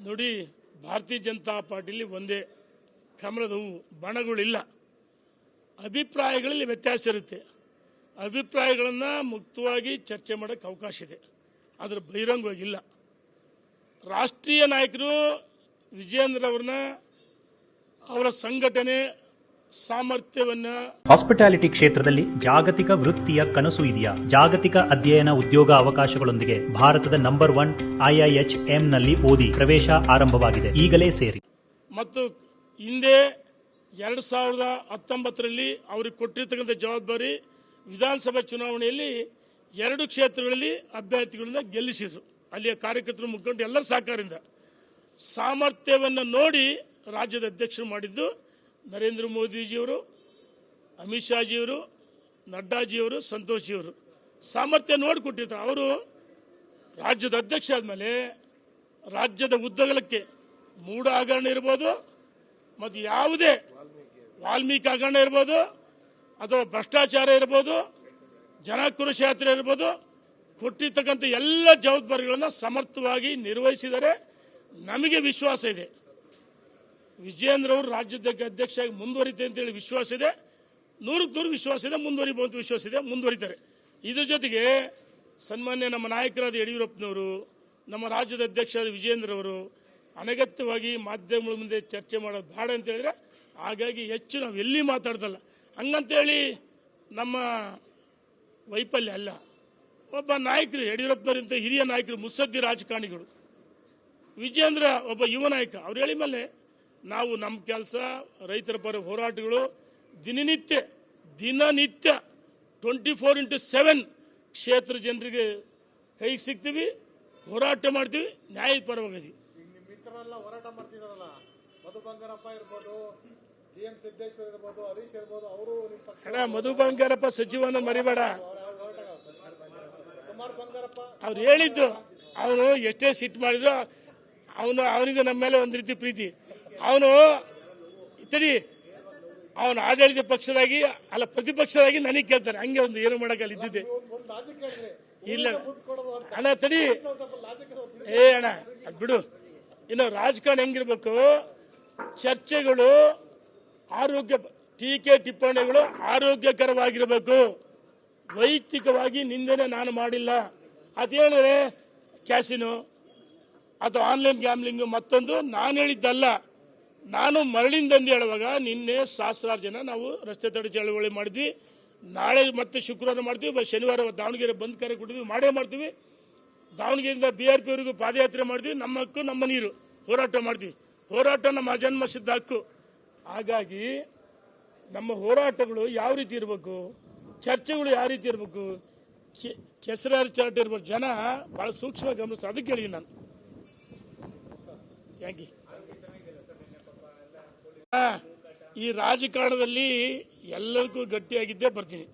ನೋಡಿ, ಭಾರತೀಯ ಜನತಾ ಪಾರ್ಟಿಲಿ ಒಂದೇ ಕಮಲದ ಹೂವು, ಬಣಗಳಿಲ್ಲ. ಅಭಿಪ್ರಾಯಗಳಲ್ಲಿ ವ್ಯತ್ಯಾಸ ಇರುತ್ತೆ. ಅಭಿಪ್ರಾಯಗಳನ್ನು ಮುಕ್ತವಾಗಿ ಚರ್ಚೆ ಮಾಡೋಕ್ಕೆ ಅವಕಾಶ ಇದೆ. ಅದರ ಬಹಿರಂಗವಾಗಿಲ್ಲ. ರಾಷ್ಟ್ರೀಯ ನಾಯಕರು ವಿಜಯೇಂದ್ರ ಅವ್ರನ್ನ ಅವರ ಸಂಘಟನೆ ಸಾಮರ್ಥ್ಯವನ್ನು ಹಾಸ್ಪಿಟಾಲಿಟಿ ಕ್ಷೇತ್ರದಲ್ಲಿ ಜಾಗತಿಕ ವೃತ್ತಿಯ ಕನಸು ಇದೆಯಾ? ಜಾಗತಿಕ ಅಧ್ಯಯನ ಉದ್ಯೋಗ ಅವಕಾಶಗಳೊಂದಿಗೆ ಭಾರತದ ನಂಬರ್ ಒನ್ ಐಐಎಚ್ನಲ್ಲಿ ಓದಿ ಪ್ರವೇಶ ಆರಂಭವಾಗಿದೆ. ಈಗಲೇ ಸೇರಿ. ಮತ್ತು ಹಿಂದೆ ಎರಡು ಸಾವಿರದ ಹತ್ತೊಂಬತ್ತರಲ್ಲಿ ಅವರಿಗೆ ಕೊಟ್ಟಿರ್ತಕ್ಕಂಥ ಜವಾಬ್ದಾರಿ ವಿಧಾನಸಭಾ ಚುನಾವಣೆಯಲ್ಲಿ ಎರಡು ಕ್ಷೇತ್ರಗಳಲ್ಲಿ ಅಭ್ಯರ್ಥಿಗಳನ್ನ ಗೆಲ್ಲಿಸಿದ್ರು. ಅಲ್ಲಿಯ ಕಾರ್ಯಕರ್ತರು ಮುಖಂಡ ಎಲ್ಲರ ಸಹಕಾರದಿಂದ. ಸಾಮರ್ಥ್ಯವನ್ನು ನೋಡಿ ರಾಜ್ಯದ ಅಧ್ಯಕ್ಷರು ಮಾಡಿದ್ದು ನರೇಂದ್ರ ಮೋದಿಜಿಯವರು, ಅಮಿತ್ ಶಾಜಿಯವರು, ನಡ್ಡಾಜಿಯವರು, ಸಂತೋಷಿಯವರು. ಸಾಮರ್ಥ್ಯ ನೋಡಿ ಕೊಟ್ಟಿರ್ತಾರೆ ಅವರು ರಾಜ್ಯದ ಅಧ್ಯಕ್ಷ ಆದಮೇಲೆ ರಾಜ್ಯದ ಉದ್ದಗಲಕ್ಕೆ ಮೂಡ ಹಗರಣ ಇರ್ಬೋದು, ಮತ್ತು ಯಾವುದೇ ವಾಲ್ಮೀಕಿ ಹಗರಣ ಇರ್ಬೋದು, ಅಥವಾ ಭ್ರಷ್ಟಾಚಾರ ಇರ್ಬೋದು ಜನಾಕ್ರೋಶ ಯಾತ್ರೆ ಇರ್ಬೋದು, ಕೊಟ್ಟಿರ್ತಕ್ಕಂಥ ಎಲ್ಲ ಜವಾಬ್ದಾರಿಗಳನ್ನು ಸಮರ್ಥವಾಗಿ ನಿರ್ವಹಿಸಿದರೆ ನಮಗೆ ವಿಶ್ವಾಸ ಇದೆ. ವಿಜಯೇಂದ್ರ ಅವರು ರಾಜ್ಯದ ಅಧ್ಯಕ್ಷ ಆಗಿ ಮುಂದುವರಿತೆ ಅಂತೇಳಿ ವಿಶ್ವಾಸ ಇದೆ. ನೂರಕ್ಕೆ ನೂರು ವಿಶ್ವಾಸ ಇದೆ ಮುಂದುವರಿಬಹುದು ವಿಶ್ವಾಸ ಇದೆ, ಮುಂದುವರಿತಾರೆ. ಇದ್ರ ಜೊತೆಗೆ ಸನ್ಮಾನ್ಯ ನಮ್ಮ ನಾಯಕರಾದ ಯಡಿಯೂರಪ್ಪನವರು, ನಮ್ಮ ರಾಜ್ಯದ ಅಧ್ಯಕ್ಷರಾದ ವಿಜಯೇಂದ್ರ ಅವರು ಅನಗತ್ಯವಾಗಿ ಮಾಧ್ಯಮಗಳ ಮುಂದೆ ಚರ್ಚೆ ಮಾಡೋದು ಬೇಡ ಅಂತ ಹೇಳಿದ್ರೆ, ಹಾಗಾಗಿ ಹೆಚ್ಚು ನಾವು ಎಲ್ಲಿ ಮಾತಾಡ್ದಲ್ಲ. ಹಂಗಂತೇಳಿ ನಮ್ಮ ವೈಫಲ್ಯ ಅಲ್ಲ. ಒಬ್ಬ ನಾಯಕರು, ಯಡಿಯೂರಪ್ಪನವರಿಂತ ಹಿರಿಯ ನಾಯಕರು ಮುತ್ಸದ್ದಿ ರಾಜಕಾರಣಿಗಳು. ವಿಜೇಂದ್ರ ಒಬ್ಬ ಯುವ ನಾಯಕ, ಅವ್ರು ಹೇಳಿ ಮೇಲೆ ನಾವು ನಮ್ಮ ಕೆಲಸ ರೈತರ ಪರ ಹೋರಾಟಗಳು ದಿನನಿತ್ಯ ದಿನನಿತ್ಯ ಟ್ವೆಂಟಿ ಫೋರ್ ಇಂಟು ಸೆವೆನ್ ಕ್ಷೇತ್ರ ಜನರಿಗೆ ಕೈಗೆ ಸಿಗ್ತೀವಿ ಹೋರಾಟ ಮಾಡ್ತೀವಿ ನ್ಯಾಯದ ಪರವಾಗಿ. ಹೋರಾಟ ಮಾಡ್ತಿದಾರಲ್ಲ ಮಧು ಬಂಗಾರಪ್ಪ ಇರ್ಬೋದು ಅಣ್ಣ ಮಧು ಬಂಗಾರಪ್ಪ ಸಚಿವನ ಮರಿಬೇಡ. ಅವ್ರು ಹೇಳಿದ್ದು ಅವನು ಎಷ್ಟೇ ಸಿಟ್ಟು ಮಾಡಿದ್ರು ಅವನು ಅವನಿಗೆ ನಮ್ಮ ಮೇಲೆ ಒಂದು ರೀತಿ ಪ್ರೀತಿ. ಅವನು, ತಡಿ, ಅವನು ಆಡಳಿತ ಪಕ್ಷದಾಗಿ, ಅಲ್ಲ ಪ್ರತಿಪಕ್ಷದಾಗಿ ನನಗೆ ಕೇಳ್ತಾರೆ. ಹಂಗೆ ಒಂದು ಏನು ಮಾಡಕ್ಕಲ್ಲ ಇದ್ದಿದ್ದೆ. ಇಲ್ಲ. ಅಣ್ಣ, ತಡಿ. ಏ, ಅಣ್ಣ, ಅದು ಬಿಡು. ಇನ್ನು ರಾಜಕಾರಣ ಹೆಂಗಿರ್ಬೇಕು? ಚರ್ಚೆಗಳು ಆರೋಗ್ಯ, ಟೀಕೆ ಟಿಪ್ಪಣಿಗಳು ಆರೋಗ್ಯಕರವಾಗಿರಬೇಕು. ವೈಯಕ್ತಿಕವಾಗಿ ನಿಂದನೆ ನಾನು ಮಾಡಿಲ್ಲ. ಅದು ಹೇಳಿದ್ರೆ ಕ್ಯಾಸಿನೋ ಅಥವಾ ಆನ್ಲೈನ್ ಗ್ಯಾಮ್ಲಿಂಗು ಮತ್ತೊಂದು ನಾನು ಹೇಳಿದ್ದಲ್ಲ. ನಾನು ಮರಳಿಂದಂದು ಹೇಳುವಾಗ ನಿನ್ನೆ ಸಹಸ್ರಾರು ಜನ ನಾವು ರಸ್ತೆ ತಡೆ ಚಳವಳಿ ಮಾಡಿದ್ವಿ. ನಾಳೆ ಮತ್ತೆ ಶುಕ್ರವಾರ ಮಾಡ್ತೀವಿ ಶನಿವಾರ ದಾವಣಗೆರೆ ಬಂದ್ ಕರೆ ಕೊಟ್ಟಿದ್ವಿ, ಮಾಡೇ ಮಾಡ್ತೀವಿ. ದಾವಣಗೆರೆಯಿಂದ ಬಿ ಆರ್ ಪಿವರೆಗೂ ಪಾದಯಾತ್ರೆ ಮಾಡ್ತೀವಿ ನಮ್ಮ ಹಕ್ಕು ನಮ್ಮ ನೀರು ಹೋರಾಟ ಮಾಡ್ತೀವಿ. ಹೋರಾಟ ನಮ್ಮ ಅಜನ್ಮ ಸಿದ್ಧ ಹಕ್ಕು. ಹಾಗಾಗಿ ನಮ್ಮ ಹೋರಾಟಗಳು ಯಾವ ರೀತಿ ಇರಬೇಕು, ಚರ್ಚೆಗಳು ಯಾವ ರೀತಿ ಇರಬೇಕು ಕೆಸರಾರ ಚಾಟ್ ಇರ್ಬೋದು ಜನ ಭಾಳ ಸೂಕ್ಷ್ಮ ಗಮನಿಸ್ತಾರೆ. ಅದಕ್ಕೆ ಹೇಳಿ ನಾನು. ಥ್ಯಾಂಕ್ ಯು ಈ ರಾಜಕಾರಣದಲ್ಲಿ ಎಲ್ಲದಕ್ಕೂ ಗಟ್ಟಿಯಾಗಿದ್ದೇ ಬರ್ತೀನಿ.